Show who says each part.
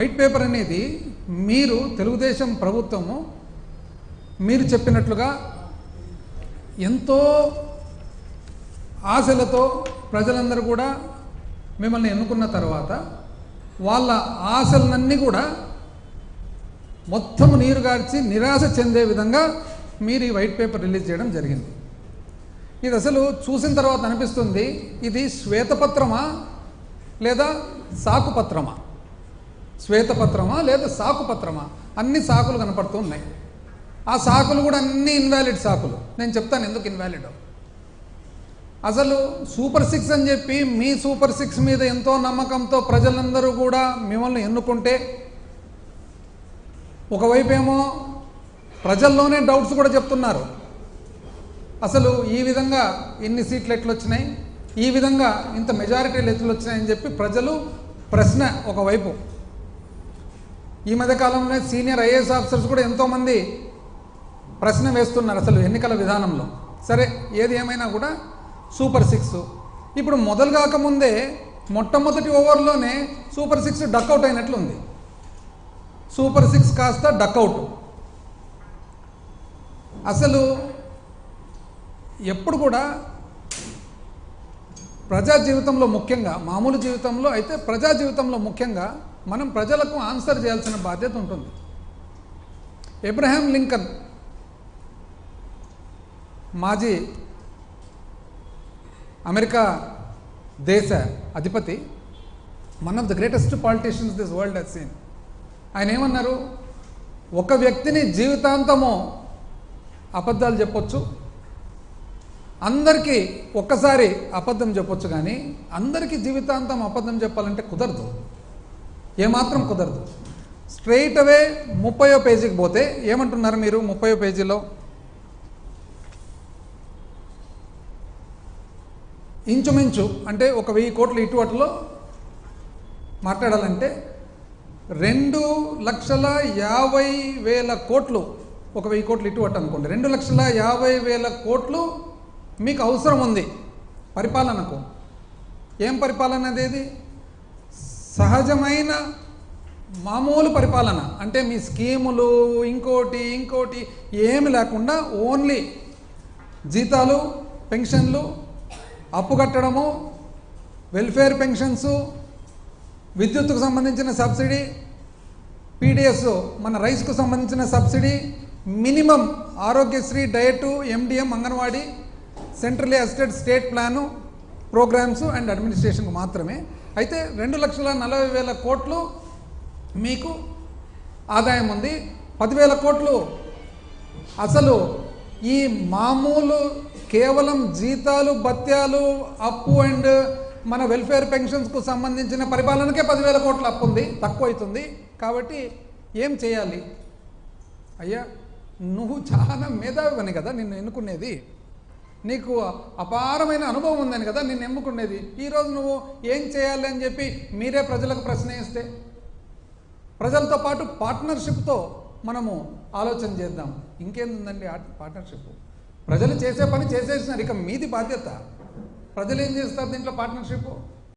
Speaker 1: White paper అనేది మీరు తెలుగుదేశం ప్రభుత్వము మీరు చెప్పినట్లుగా ఎంతో ఆశలతో ప్రజలందరూ కూడా మిమ్మల్ని ఎన్నుకున్న తర్వాత వాళ్ళ ఆశలన్నీ కూడా మొత్తం నీరు గార్చి నిరాశ చెందే విధంగా మీరు ఈ వైట్ పేపర్ రిలీజ్ చేయడం జరిగింది. ఇది అసలు చూసిన తర్వాత అనిపిస్తుంది ఇది శ్వేతపత్రమా లేదా సాకుపత్రమా? శ్వేతపత్రమా లేదా సాకుపత్రమా అన్ని సాకులు కనపడుతూ ఉన్నాయి. ఆ సాకులు కూడా అన్ని ఇన్వాలిడ్ సాకులు. నేను చెప్తాను ఎందుకు ఇన్వాలిడ్ అసలు సూపర్ సిక్స్ అని చెప్పి మీ సూపర్ సిక్స్ మీద ఎంతో నమ్మకంతో ప్రజలందరూ కూడా మిమ్మల్ని ఎన్నుకుంటే ఒకవైపు ఏమో ప్రజల్లోనే డౌట్స్ కూడా చెప్తున్నారు. అసలు ఈ విధంగా ఇన్ని సీట్లు ఎట్లు వచ్చినాయి ఈ విధంగా ఇంత మెజారిటీలు ఎట్లు వచ్చినాయని చెప్పి ప్రజలు ప్రశ్న ఒకవైపు. ఈ మధ్యకాలంలో సీనియర్ ఐఏఎస్ ఆఫీసర్స్ కూడా ఎంతోమంది ప్రశ్న వేస్తున్నారు అసలు ఎన్నికల విధానంలో. సరే ఏది ఏమైనా కూడా సూపర్ సిక్స్. ఇప్పుడు మొదలు కాకముందే మొట్టమొదటి ఓవర్లోనే సూపర్ సిక్స్ డక్అవుట్ అయినట్లుంది. సూపర్ సిక్స్ కాస్త డక్అవుట్. అసలు ఎప్పుడు కూడా ప్రజా జీవితంలో ముఖ్యంగా మామూలు జీవితంలో అయితే ప్రజా జీవితంలో ముఖ్యంగా మనం ప్రజలకు ఆన్సర్ చేయాల్సిన బాధ్యత ఉంటుంది. ఎబ్రహాం లింకన్ మాజీ అమెరికా దేశ అధిపతి one of the greatest politicians this world has seen ఆయన ఏమన్నారు? ఒక వ్యక్తిని జీవితాంతము అబద్ధాలు చెప్పొచ్చు అందరికీ ఒక్కసారి అబద్ధం చెప్పొచ్చు కానీ అందరికీ జీవితాంతం అబద్ధం చెప్పాలంటే కుదరదు. ఏమాత్రం కుదరదు. స్ట్రైట్ అవే ముప్పయో పేజీకి పోతే ఏమంటున్నారు మీరు ముప్పయో పేజీలో? ఇంచుమించు అంటే ఒక వెయ్యి కోట్లు ఇటువట్లో మాట్లాడాలంటే రెండు లక్షల యాభై వేల కోట్లు ఒక వెయ్యి కోట్లు ఇటువట్ అనుకోండి. రెండు లక్షల యాభై వేల కోట్లు మీకు అవసరం ఉంది పరిపాలనకు. ఏం పరిపాలన అనేది సహజమైన మామూలు పరిపాలన అంటే మీ స్కీములు ఇంకోటి ఇంకోటి ఏమి లేకుండా ఓన్లీ జీతాలు పెన్షన్లు అప్పు కట్టడము వెల్ఫేర్ పెన్షన్సు విద్యుత్కు సంబంధించిన సబ్సిడీ పీడిఎస్ మన రైస్కు సంబంధించిన subsidy minimum Aarogyasri diet MDM anganwadi central assisted state plan programmes and అడ్మినిస్ట్రేషన్కు మాత్రమే అయితే రెండు లక్షల నలభై వేల కోట్లు మీకు ఆదాయం ఉంది. పదివేల కోట్లు అసలు ఈ మామూలు కేవలం జీతాలు భత్యాలు అప్పు అండ్ మన వెల్ఫేర్ పెన్షన్స్కు సంబంధించిన పరిపాలనకే పదివేల కోట్ల అప్పు ఉంది తక్కువ అవుతుంది. కాబట్టి ఏం చేయాలి? అయ్యా నువ్వు చాలా మేధావివని కదా నిన్ను ఎన్నుకునేది? నీకు అపారమైన అనుభవం ఉందని కదా నేను ఎమ్ముకునేది ఈరోజు నువ్వు ఏం చేయాలి అని చెప్పి మీరే ప్రజలకు ప్రశ్నయిస్తే ప్రజలతో పాటు పార్ట్నర్షిప్తో మనము ఆలోచన చేద్దాం. ఇంకేందండి పార్ట్నర్షిప్? ప్రజలు చేసే పని చేసేసినారు. ఇక మీది బాధ్యత. ప్రజలు ఏం చేస్తారు దీంట్లో పార్ట్నర్షిప్?